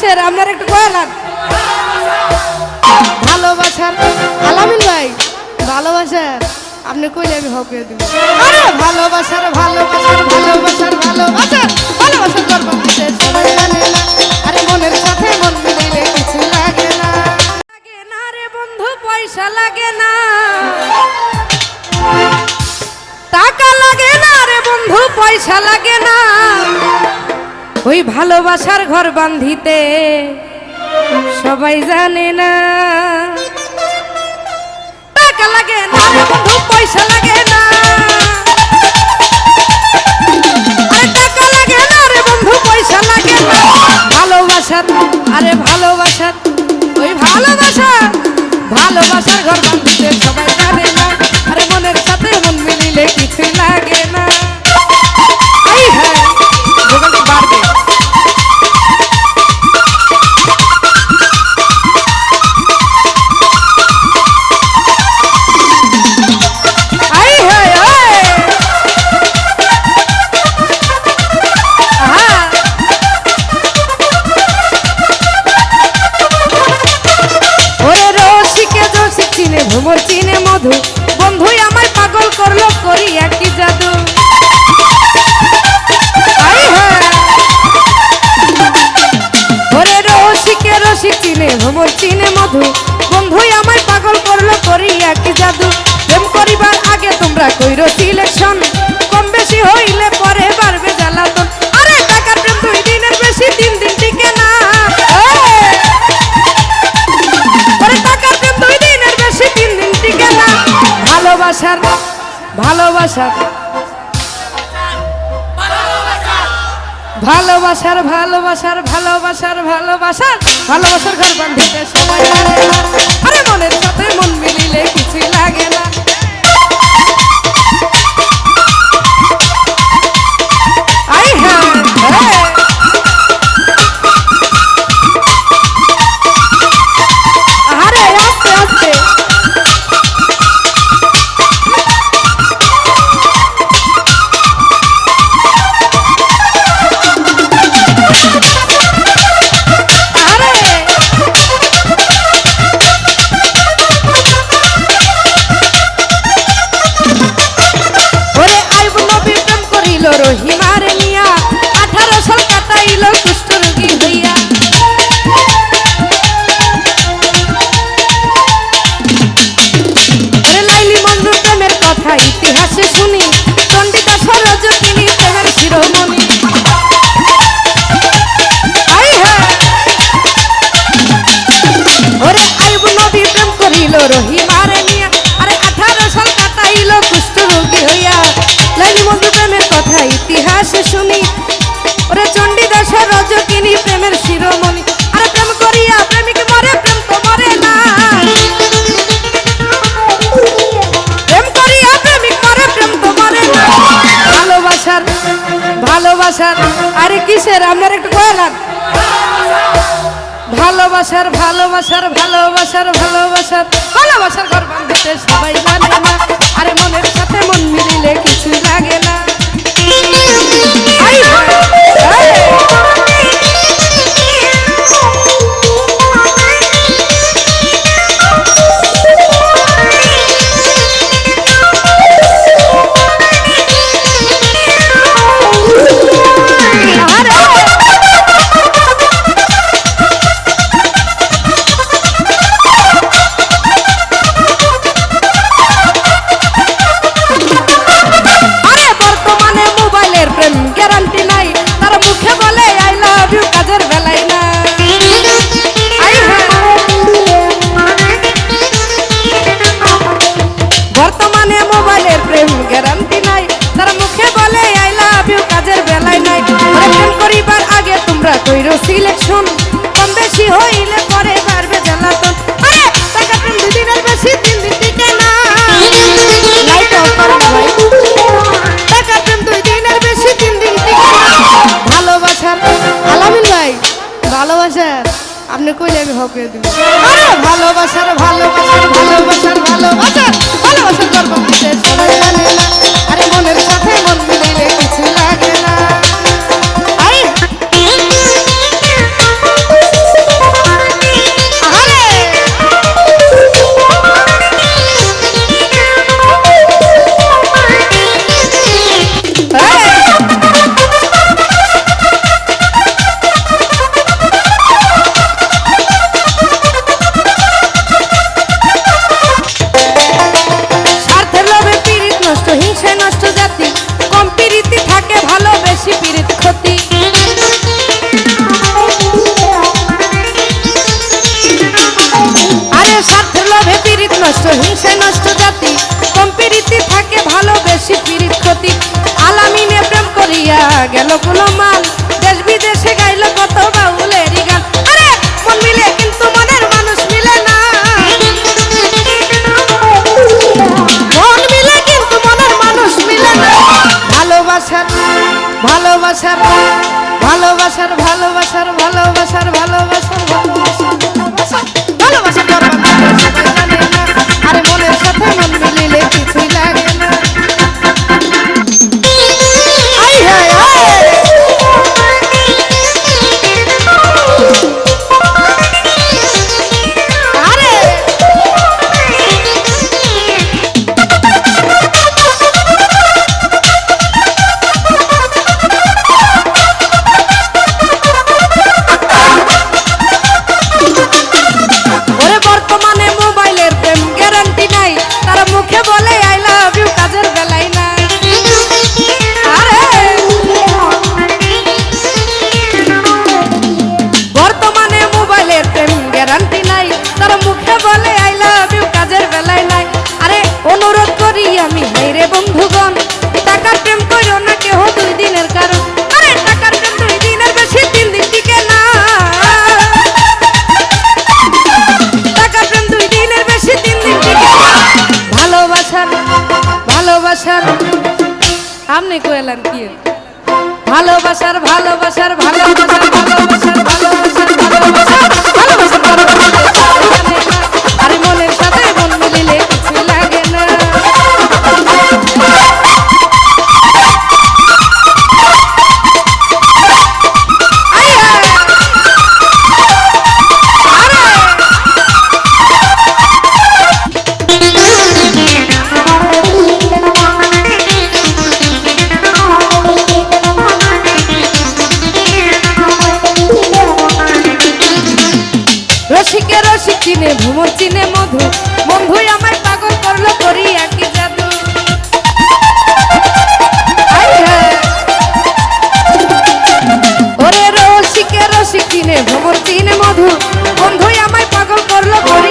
কিসের আপনার একটু কয়া লাগ। ভালোবাসার, আলামিন ভাই, ভালোবাসার, আপনি কইলে আমি হকিয়ে দিব। ভালোবাসার ভালোবাসার ভালোবাসার ভালোবাসা ভালোবাসার ঘর বান্ধিতে। সবাই জানে না। টাকা লাগে না বন্ধু, পয়সা লাগে না। টাকা লাগে না বন্ধু, পয়সা লাগে না। আরে ভালোবাসার ওই ভালোবাসা, ভালোবাসার ঘর বান্ধিতে। ভ্রমর মধু। বন্ধুই আমায় পাগল করল করি একই জাদু? প্রেম করিবার আগে তোমরা কইরো সিলেকশন কম বেশি হইলে পরে বাড়বে জ্বালাতন। আরে টাকার প্রেম দুই দিনের বেশি, তিন দিন টিকে না। টাকার প্রেম দুই দিনের বেশি, তিন দিন টিকে না। ভালোবাসার ভালোবাসার ভালোবাসার ভালোবাসার ভালোবাসার ভালোবাসার ভালোবাসার ঘর বান্ধিতে সময় লাগে আরে মনের সাথে মন মিলিলে কিছু লাগে না। রহিমার নিয়া আঠারো সাল কাটাইল ভালোবাসার ভালোবাসার ভালোবাসার ভালোবাসার ঘর বাঁধতে সবাই সিলেকশন, কম বেশি হইলে পরে পারবে জ্বালাতন। টাকা প্রেম দুই বেশি তিন দিন টিকে না। করো টাকা প্রেম দুই দিনের বেশি তিন দিন টিকে না। ভালোবাসার, আলামিন ভাই, ভালোবাসার, আপনি কইলে আমি হকে দিব। আরে, ভালোবাসার ভালোবাসার ভালোবাসার ভালোবাসার ভালোবাসার গর্ব আরে, মনের সাথে মন গেলগুলো মাল বন্ধুগণ, টাকার প্রেম করো না দিনের টাকার প্রেম দুই বেশি তিন দিন টিকে না। টাকার প্রেম দুই বেশি তিন দিন ভালোবাসার ভালোবাসার, আপনি কইলেন কি? ভালোবাসার ভালোবাসার ভালোবাসার ভালোবাসার ভালোবাসার ভালোবাসার। রসিক চিনে ভুমর চিনে মধু। বন্ধু আমার পাগল করল করি একই জাদু। ওরে রসিকে রসিক চিনে ভুমর চিনে মধু। বন্ধু আমায় পাগল করল করি